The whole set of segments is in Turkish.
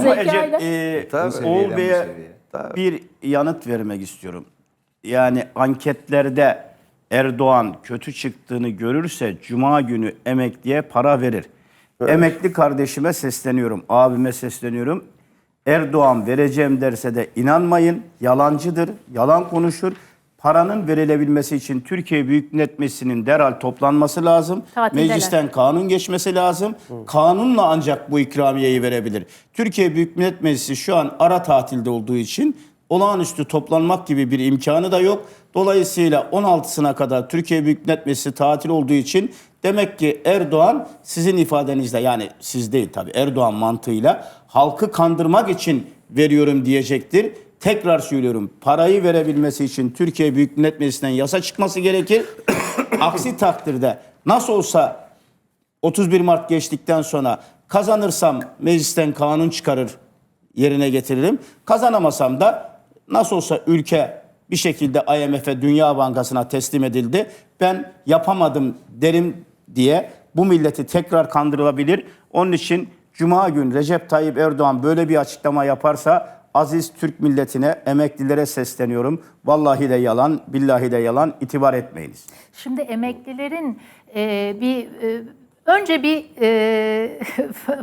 Ama zekayla. Ece, e, Tabii. Oğul bu Bey'e. Tabii. bir yanıt vermek istiyorum. Yani anketlerde Erdoğan kötü çıktığını görürse Cuma günü emekliye para verir. Emekli kardeşime sesleniyorum, abime sesleniyorum. Erdoğan vereceğim derse de inanmayın, yalancıdır, yalan konuşur. Paranın verilebilmesi için Türkiye Büyük Millet Meclisi'nin derhal toplanması lazım. Tatildeler. Meclisten kanun geçmesi lazım. Kanunla ancak bu ikramiyeyi verebilir. Türkiye Büyük Millet Meclisi şu an ara tatilde olduğu için olağanüstü toplanmak gibi bir imkanı da yok. Dolayısıyla 16'sına kadar Türkiye Büyük Millet Meclisi tatil olduğu için demek ki Erdoğan sizin ifadenizle yani siz değil tabii Erdoğan mantığıyla halkı kandırmak için veriyorum diyecektir. Tekrar söylüyorum parayı verebilmesi için Türkiye Büyük Millet Meclisi'nden yasa çıkması gerekir. Aksi takdirde nasıl olsa 31 Mart geçtikten sonra kazanırsam meclisten kanun çıkarır yerine getiririm. Kazanamasam da nasıl olsa ülke bir şekilde IMF'e Dünya Bankası'na teslim edildi. Ben yapamadım derim diye bu milleti tekrar kandırılabilir. Onun için Cuma gün Recep Tayyip Erdoğan böyle bir açıklama yaparsa aziz Türk milletine, emeklilere sesleniyorum. Vallahi de yalan, billahi de yalan itibar etmeyiniz. Şimdi emeklilerin e, bir e, önce bir e,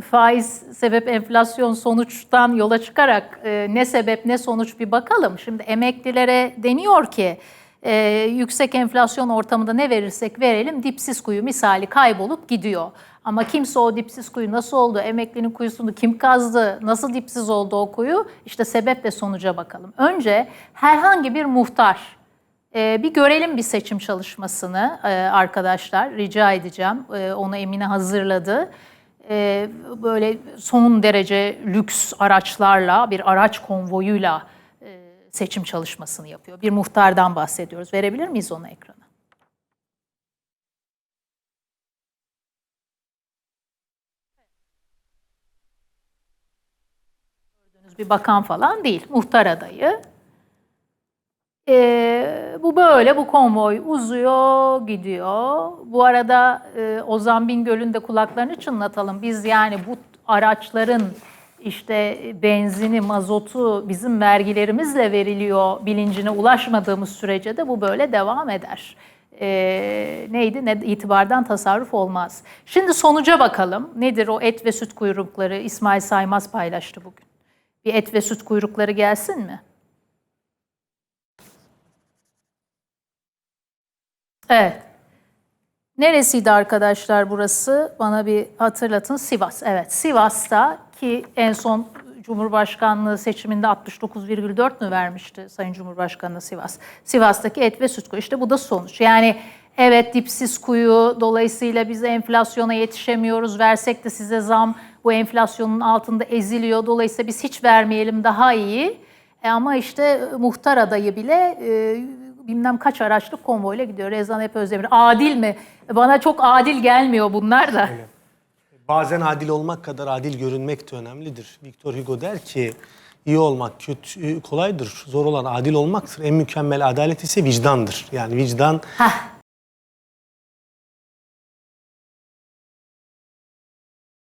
faiz sebep enflasyon sonuçtan yola çıkarak e, ne sebep ne sonuç bir bakalım. Şimdi emeklilere deniyor ki e, yüksek enflasyon ortamında ne verirsek verelim dipsiz kuyu misali kaybolup gidiyor. Ama kimse o dipsiz kuyu nasıl oldu, emeklinin kuyusunu kim kazdı, nasıl dipsiz oldu o kuyu? İşte sebep ve sonuca bakalım. Önce herhangi bir muhtar, ee, bir görelim bir seçim çalışmasını e, arkadaşlar. Rica edeceğim. Ee, onu Emine hazırladı. Ee, böyle son derece lüks araçlarla, bir araç konvoyuyla seçim çalışmasını yapıyor. Bir muhtardan bahsediyoruz. Verebilir miyiz onu ekrana? Bir bakan falan değil. Muhtar adayı. Ee, bu böyle, bu konvoy uzuyor, gidiyor. Bu arada e, Ozan Bingöl'ün de kulaklarını çınlatalım. Biz yani bu araçların işte benzini, mazotu bizim vergilerimizle veriliyor bilincine ulaşmadığımız sürece de bu böyle devam eder. Ee, neydi? Ne, itibardan tasarruf olmaz. Şimdi sonuca bakalım. Nedir o et ve süt kuyrukları? İsmail Saymaz paylaştı bugün. Bir et ve süt kuyrukları gelsin mi? Evet. Neresiydi arkadaşlar burası? Bana bir hatırlatın. Sivas. Evet. Sivas'ta ki en son Cumhurbaşkanlığı seçiminde 69,4 mü vermişti Sayın Cumhurbaşkanı Sivas? Sivas'taki et ve süt kuyu. İşte bu da sonuç. Yani evet dipsiz kuyu dolayısıyla biz enflasyona yetişemiyoruz. Versek de size zam bu enflasyonun altında eziliyor. Dolayısıyla biz hiç vermeyelim daha iyi. E ama işte muhtar adayı bile e, bilmem kaç araçlık konvoyla gidiyor. Rezan hep Özdemir. Adil mi? Bana çok adil gelmiyor bunlar da. Bazen adil olmak kadar adil görünmek de önemlidir. Victor Hugo der ki iyi olmak kötü kolaydır. Zor olan adil olmaktır. En mükemmel adalet ise vicdandır. Yani vicdan Hah.